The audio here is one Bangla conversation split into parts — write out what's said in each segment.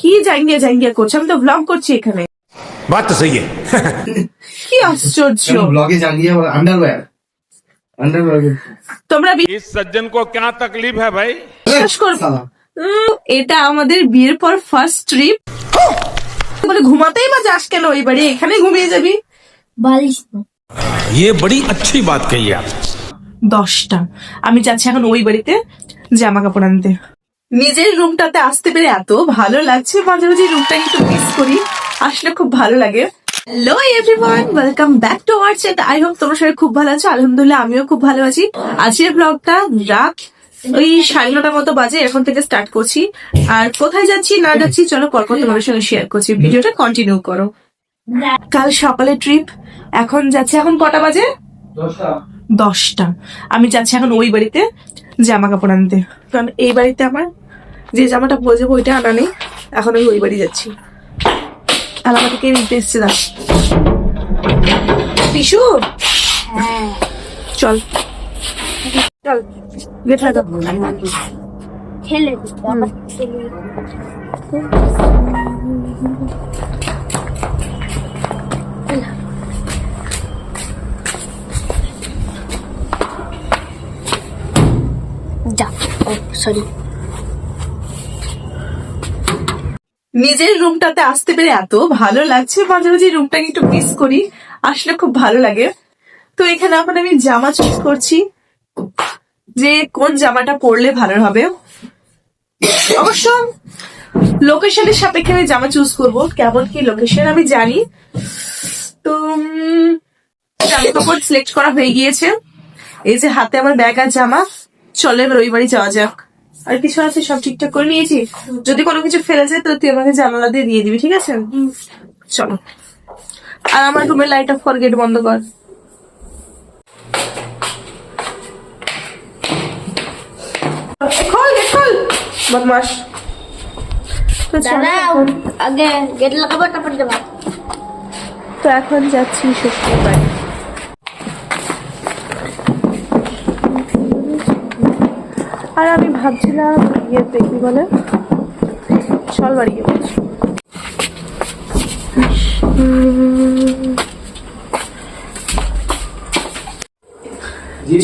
কি জাঙ্গিয়া জাঙ্গিয়া করছো আমি তো ব্লগ করছি এখানে बात तो सही है কি আশ্চর্য ব্লগে জানিয়ে আন্ডারওয়্যার আন্ডারওয়্যার তোমরা इस सज्जन को क्या तकलीफ है भाई বিশ্বাস করবো উম, এটা আমাদের বিয়ের পর ফার্স্ট ট্রিপ বলে ঘুমাতেই বা যাস কেন ওই বাড়ি এখানে ঘুমিয়ে যাবি বালিশ না ये बड़ी अच्छी बात कही आप দশটা আমি যাচ্ছি এখন ওই বাড়িতে জামা কাপড় আনতে নিজের রুমটাতে আসতে পেরে এত ভালো লাগছে। মাঝে মাঝে রুমটা একটু মিস করি। আসলে খুব ভালো লাগে। Hello everyone welcome back to our channel I hope তোমরা সবাই খুব ভালো আছো। আলহামদুলিল্লাহ আমিও খুব ভালো আছি। আজকের ব্লগটা রাত ওই সাড়ে নটার মতো বাজে এখন থেকে স্টার্ট করছি। আর কোথায় যাচ্ছি না যাচ্ছি চলো পরপর তোমাদের সঙ্গে শেয়ার করছি। ভিডিওটা কন্টিনিউ করো। কাল সকালে ট্রিপ এখন যাচ্ছে এখন কটা বাজে? দশটা। আমি যাচ্ছি এখন ওই বাড়িতে জামা কাপড় আনতে। কারণ এই বাড়িতে আমার যে জামাটা পরে যাব ওইটা আনা নেই। এখন আমি ওই বাড়ি যাচ্ছি। আর আমাকে কে নিতে এসছে দাস পিসু? চল। চল। গেট লাগা খেলে। আবার খেলে যা। ও সরি নিজের রুমটাতে আসতে পেরে এত ভালো লাগছে। মাঝে মাঝে রুমটাকে একটু মিস করি। আসলে খুব ভালো লাগে। তো এখানে এখন আমি জামা চুজ করছি। যে কোন জামাটা পরলে ভালো হবে। অবশ্য লোকেশনের সাপেক্ষে আমি জামা চুজ করব। কেমন কি লোকেশন আমি জানি। তো জামা কাপড় সিলেক্ট করা হয়ে গিয়েছে। এই যে হাতে আমার ব্যাগ আর জামা। চলে বাড়ি যাওয়া যাক। আর কিছু আছে সব ঠিকঠাক করে নিয়েছি। যদি কোনো কিছু ফেলে যায় তো তুই আমাকে জানালা দিয়ে দিয়ে দিবি ঠিক আছে? চলো। আর আমার রুমের লাইট অফ কর গেট বন্ধ কর। খোল গেট খোল। বদমাস তো আগে গেট লাগাবো তারপর যাব। তো এখন যাচ্ছি শুক্রবার। আর আমি ভাবছিলাম ইয়েতে কি বলে? চল বাড়ি গিয়ে বলছি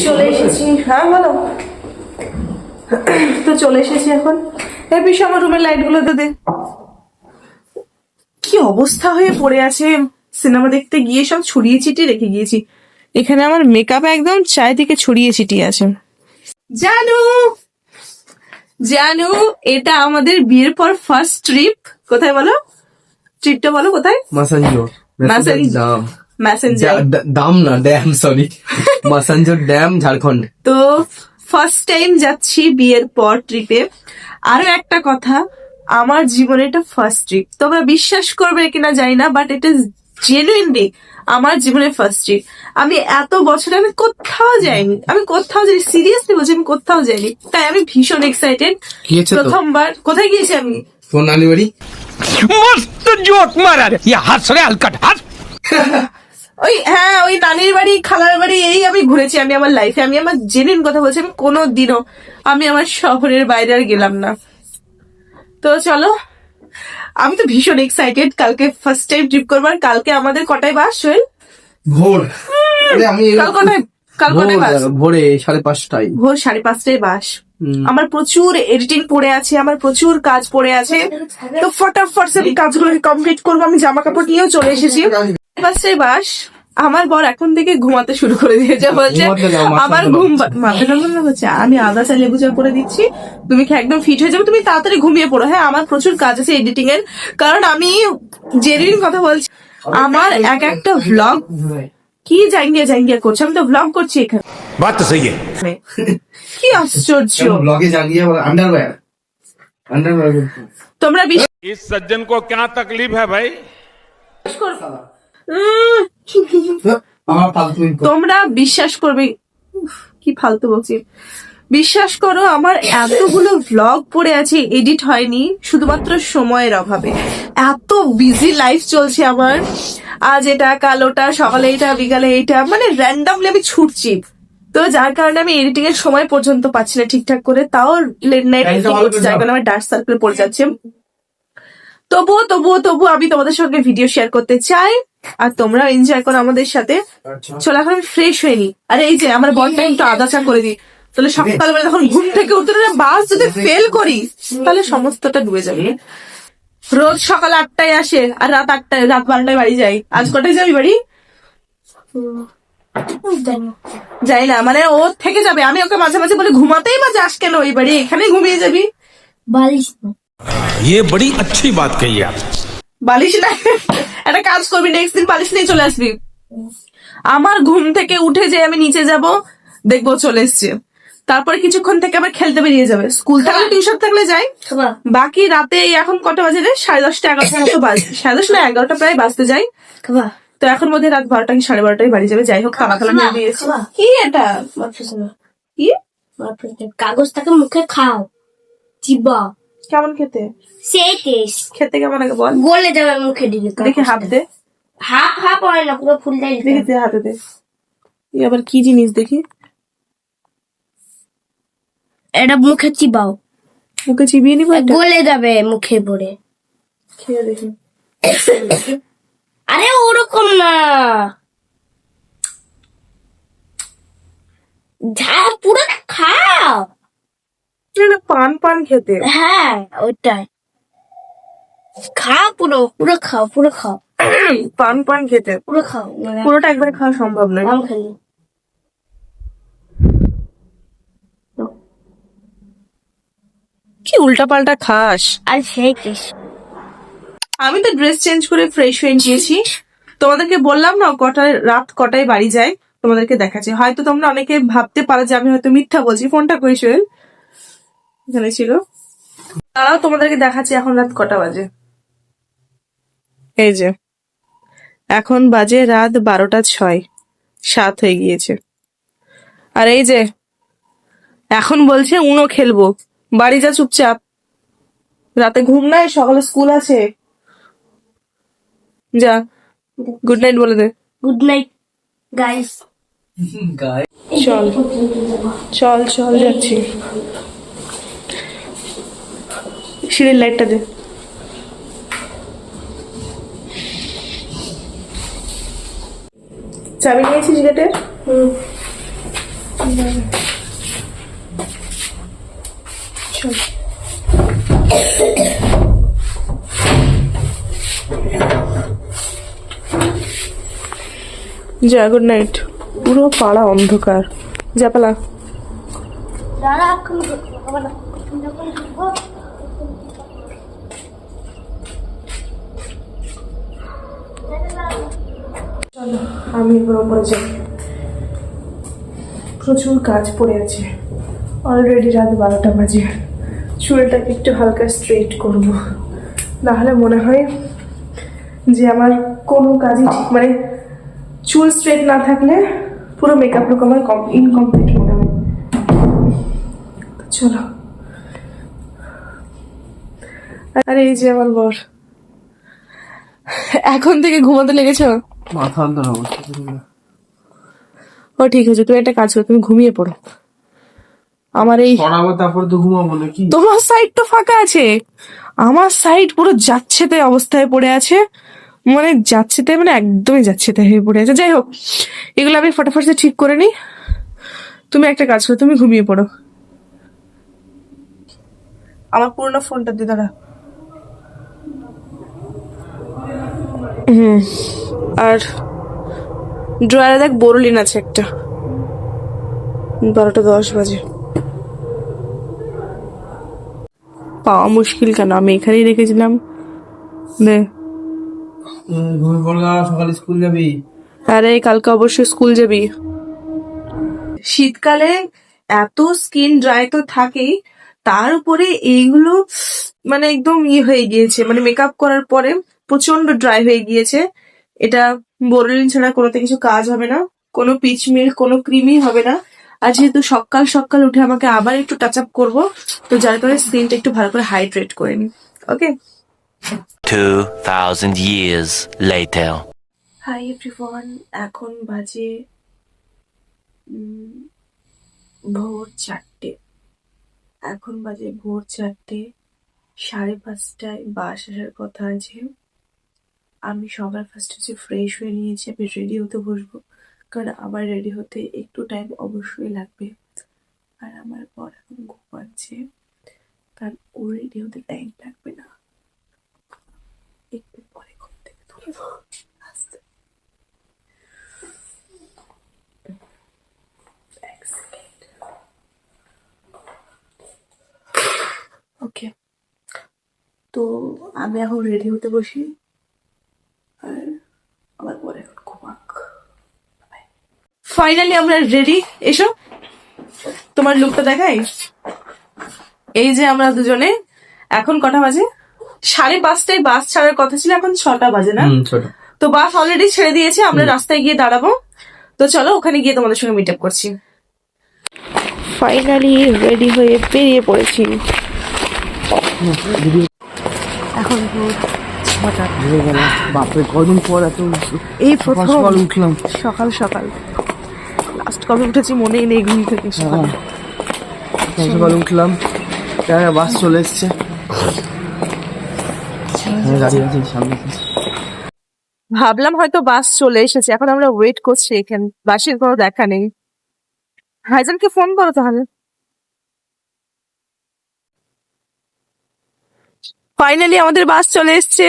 চলে এসেছি। হ্যাঁ বলো। তো চলে এসেছি এখন। আমার রুমের লাইটগুলো তো দে। কি অবস্থা হয়ে পড়ে আছে? সিনেমা দেখতে গিয়ে সব ছড়িয়ে ছিটিয়ে রেখে গিয়েছি। এখানে আমার মেকআপ একদম চারিদিকে ছড়িয়ে ছিটিয়ে আছে। জানু! জানু এটা আমাদের বিয়ের পর ফার্স্ট ট্রিপ কোথায় বলো? ট্রিপটা বলো কোথায়? মাসাঞ্জোর। মাসাঞ্জোর। ম্যাসেঞ্জার দাম না dam sorry Massanjore dam Jharkhand. তো ফার্স্ট টাইম যাচ্ছি বিয়ের পর ট্রিপে আরও একটা কথা আমার জীবনে এটা ফার্স্ট ট্রিপ তোমরা বিশ্বাস করবে কিনা জানি না বাট ইট এটা জেনুইনলি আমার জীবনের ফার্স্ট ট্রিপ আমি এত বছরে আমি কোথাও যাইনি। আমি কোথাও যাইনি। সিরিয়াসলি বলছি আমি কোথাও যাইনি। তাই আমি ভীষণ এক্সাইটেড প্রথমবার। কোথায় গিয়েছি আমি? তোর বাড়ি? মস্ত জোক মারার। ইয়া হাস রে হাস ওই হ্যাঁ ওই নানির বাড়ি খালার বাড়ি এই আমি ঘুরেছি। আমি আমার লাইফে আমি আমার জেনুইন কথা বলছি আমি কোনো দিনও আমি আমার শহরের বাইরে আর গেলাম না। তো চলো আমি তো ভীষণ এক্সাইটেড কালকে ফার্স্ট টাইম ট্রিপ করবার কালকে আমাদের কটায় বাস সোহেল? ভোর। আমি কাল কটায় কাল কটায় বাস ভোরে সাড়ে পাঁচটায়। ভোর সাড়ে পাঁচটায় বাস আমার প্রচুর এডিটিং পড়ে আছে আমার প্রচুর কাজ পড়ে আছে। তো ফটাফট সব আমি কমপ্লিট করব আমি জামা কাপড় নিয়েও চলে এসেছি। পাঁচটায় বাস আমার বর এখন থেকে ঘুমাতে শুরু করে দিয়েছে বলছে ঘুমাতে দাও, মাথা আমার ঠান্ডা ঘুম পা- মাথা ঠান্ডা হচ্ছে আমি আদা চা লেবু চা করে দিচ্ছি তুমি কি একদম ফিট হয়ে যাবে তুমি তাড়াতাড়ি ঘুমিয়ে পড়ো হ্যাঁ আমার প্রচুর কাজ আছে এডিটিং এর কারণ আমি জেনুইন কথা বলছি আমার এক একটা ভ্লগ কি জাঙ্গিয়া জাঙ্গিয়া করছে আমি তো ভ্লগ করছি এখানে बात तो सही है কি আশ্চর্য ব্লগে জানিয়ে আন্ডারওয়্যার আন্ডারওয়্যার তোমরা বিশ্বাস इस सज्जन को क्या तकलीफ है भाई তোমরা বিশ্বাস করবে কি ফালতু বলছি বিশ্বাস করো আমার এতগুলো ভ্লগ পড়ে আছে এডিট হয়নি শুধুমাত্র সময়ের অভাবে। এত বিজি লাইফ চলছে আমার। আজ এটা কাল ওটা সকালে এটা বিকালে এটা মানে র্যান্ডামলি আমি ছুটছি। তো যার কারণে আমি এডিটিং এর সময় পর্যন্ত পাচ্ছি না ঠিকঠাক করে তাও লেট নাইট যার কারণে আমার ডার্ক সার্কেল পড়ে যাচ্ছে। তবুও তবুও তবুও আমি তোমাদের সঙ্গে ভিডিও শেয়ার করতে চাই। আর তোমরা এনজয় করো আমাদের সাথে। চলো এখন আমি ফ্রেশ হয়ে নি আরে এই যে আমার বনটা একটু আদা চা করে দিই। তাহলে সকালবেলা যখন ঘুম থেকে উঠতে বাস যদি ফেল করি তাহলে সমস্তটা ডুবে যাবে। রোজ সকাল আটটায় আসে আর রাত আটটায় রাত বারোটায় বাড়ি যাই। আজ কটায় যাবি বাড়ি? যাই না মানে ও থেকে যাবে। আমি ওকে মাঝে মাঝে বলে ঘুমাতেই বা যাস কেন? ওই বাড়ি এখানে ঘুমিয়ে যাবি। বালিশ। ये बड़ी अच्छी बात कही आप বালিশ না একটা কাজ করবি নেক্সট দিন বালিশ নিয়ে চলে আসবি আমার ঘুম থেকে উঠে যে আমি নিচে যাব দেখবো চলে এসছে তারপরে কিছুক্ষণ থেকে আবার খেলতে বেরিয়ে যাবে স্কুল থাকলে টিউশন থাকলে যাই খাবা বাকি রাতে এই এখন কটা বাজে রে সাড়ে দশটা এগারোটার মতো বাজে সাড়ে দশ না এগারোটা প্রায় বাজতে যাই খাবা তো এখন মধ্যে রাত বারোটা কি সাড়ে বারোটায় বাড়ি যাবে যাই হোক খাওয়া খেলা নিয়ে দিয়েছি খাবা। কি এটা মাফ শোনো কি মাফ কাগজটাকে মুখে খাও চিবা কেমন খেতে? সেই টেস্ট খেতে কেমন আগে বল? গলে যাবে মুখে দিলে দেখি হাত দে। হাফ হাফ হয় না পুরো ফুলটাই দিতে দেখি দে হাতে দে। এই আবার কি জিনিস দেখি? এটা মুখে চিবাও। মুখে চিবিয়ে নিবো? গলে যাবে মুখে পড়ে খেয়ে দেখি। আরে ওরকম না। যা পুরো খাও এটা পান পান খেতে। হ্যাঁ ওইটাই খাও পুরো পুরো খাও পুরো খাও। পান পান খেতে। পুরো খাও মানে পুরোটা একবারে খাওয়া সম্ভব নয়। খালি। কি উল্টা পাল্টা খাস? আর সেই টেস্ট আমি তো ড্রেস চেঞ্জ করে ফ্রেশ হয়ে গিয়েছি। তোমাদেরকে বললাম না কটায় রাত কটায় বাড়ি যায় তোমাদেরকে দেখাচ্ছি। হয়তো তোমরা অনেকে ভাবতে পারো যে আমি হয়তো মিথ্যা বলছি। ফোনটা কই সোহেল। এখানে ছিল। তারাও তোমাদেরকে দেখাচ্ছি এখন রাত কটা বাজে। এই যে এখন বাজে রাত বারোটা ছয় সাত হয়ে গিয়েছে। আর এই যে এখন বলছে উনো খেলব। বাড়ি যা চুপচাপ। রাতে ঘুম নাই সকালে স্কুল আছে। যা গুড নাইট বলে দে। Good night guys. চল চল চল যাচ্ছি। সিঁড়ির লাইটটা দে। চাবি নিয়েছিস গেটের যা গুড নাইট পুরো পাড়া অন্ধকার। যা পালা। দাঁড়া এখন হবে না যখন ঢুকবো, আমি এবার ওপরে যাই। প্রচুর কাজ পড়ে আছে। অলরেডি রাত বারোটা বাজে। চুলটাকে একটু হালকা স্ট্রেট করব। নাহলে মনে হয় যে আমার কোনো কাজই ঠিক মানে চুল স্ট্রেট না থাকলে পুরো মেকআপ লুক আমার ইনকমপ্লিট মনে হয়। চলো। আর এই যে আমার বর। এখন থেকে ঘুমাতে লেগেছো? মাথা অবস্থা না। ও ঠিক আছে তুমি একটা কাজ করো তুমি ঘুমিয়ে পড়ো। আমার এই পড়াবো তারপর তো ঘুমাবো নাকি? তোমার সাইড তো ফাঁকা আছে। আমার সাইড পুরো যাচ্ছে তাই অবস্থায় পড়ে আছে। মানে যাচ্ছে তাই মানে একদমই যাচ্ছে তাই হয়ে পড়ে আছে। যাই হোক এগুলো আমি ফটাফট ঠিক করে নিই। তুমি একটা কাজ করো তুমি ঘুমিয়ে পড়ো। আমার পুরোনো ফোনটা দিয়ে দাঁড়া। হুম। আর ড্রয়ারে দেখ বোরলিন আছে একটা। বারোটা দশ বাজে। পাওয়া মুশকিল কেন? আমি এখানেই রেখেছিলাম। দে। আরে, কালকে অবশ্যই স্কুল যাবি। শীতকালে এত স্কিন ড্রাই তো থাকেই, তার উপরে এইগুলো মানে একদম ইয়ে হয়ে গিয়েছে। মানে মেকআপ করার পরে প্রচণ্ড ড্রাই হয়ে গিয়েছে। এটা বোরলিন ছাড়া কোনোতে কিছু কাজ হবে না কোনো পিচ মিল্ক কোনো ক্রিমই হবে না। আর যেহেতু সকাল সকাল উঠে আমাকে আবার একটু টাচ আপ করব তো যার কারণে স্কিনটা একটু ভালো করে হাইড্রেট করে নি okay 2,000 years later. Hi everyone এখন বাজে ভোর চারটে। এখন বাজে ভোর চারটে সাড়ে পাঁচটায় বাস আসার কথা আছে। আমি সবার ফার্স্ট হচ্ছে ফ্রেশ হয়ে নিয়েছি, আমি রেডি হতে বসবো। কারণ আমার রেডি হতে একটু টাইম অবশ্যই লাগবে। আর আমার পর এখন ঘুমাচ্ছে। কারণ ও রেডি হতে টাইম লাগবে না। একটু পরে ঘুম থেকে তুলবো ওকে তো আমি এখন রেডি হতে বসি আর আমার পরে এখন ঘুমাক ফাইনালি আমরা রেডি এসো। তোমার লুকটা দেখাই। এই যে আমরা দুজনে এখন কটা বাজে? সাড়ে পাঁচটায় বাস ছাড়ার কথা ছিল এখন ছটা বাজে না? তো বাস অলরেডি ছেড়ে দিয়েছে আমরা রাস্তায় গিয়ে দাঁড়াবো। তো চলো ওখানে গিয়ে তোমাদের সঙ্গে মিট আপ করছি। ফাইনালি রেডি হয়ে বেরিয়ে পড়েছি। এখন বাপরে কদিন পর এত এই প্রথম উঠলাম। সকাল সকাল। লাস্ট কবে উঠেছি মনেই নেই ঘুম থেকে সকালে। সকাল উঠলাম হ্যাঁ বাস চলে এসছে। সামনে ভাবলাম হয়তো বাস চলে এসেছে এখন আমরা ওয়েট করছি এখানে বাসের কোনো দেখা নেই। ভাইজানকে ফোন করো তাহলে। ফাইনালি আমাদের বাস চলে এসছে।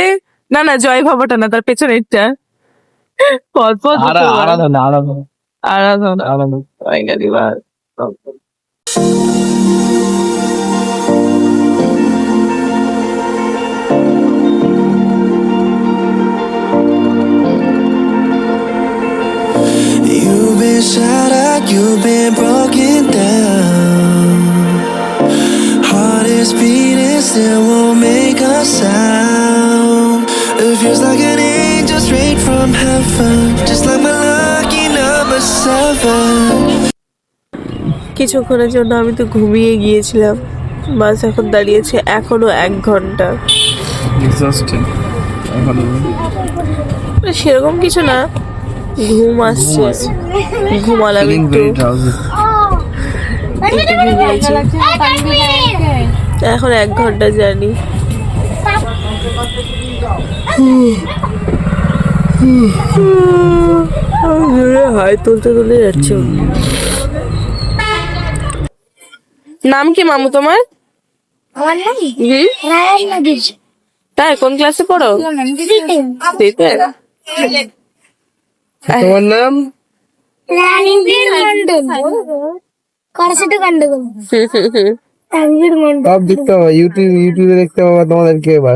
না না জয় ভাবাটা না তার পেছনেরটা। পদ পদ আরাধনা। Arizona. I don't know. I ain't got to lie. Something. You've been shot at, you've been broken down. Heart is beating, still won't make a sound. It feels like an angel straight from heaven, just like my. কিছুক্ষণের জন্য আমি তো ঘুমিয়ে গিয়েছিলাম। বাস এখন দাঁড়িয়েছে এখনও এক ঘণ্টা। মানে সেরকম কিছু না ঘুম আসছে। ঘুমালাম একটু। এখন এক ঘণ্টা জার্নি। হাই তুলতে তুলতে যাচ্ছে নাম কি মামু তোমার? আমার নাম রায়ান নদীর। তাই কোন ক্লাসে পড়ো? তোমার নাম? রানীবীর মন্ডল করছে গন্ডগোল। রানীবীর মন্ডল সব দেখতে হবে ইউটিউব ইউটিউবে দেখতে হবে তোমাদেরকে এবার।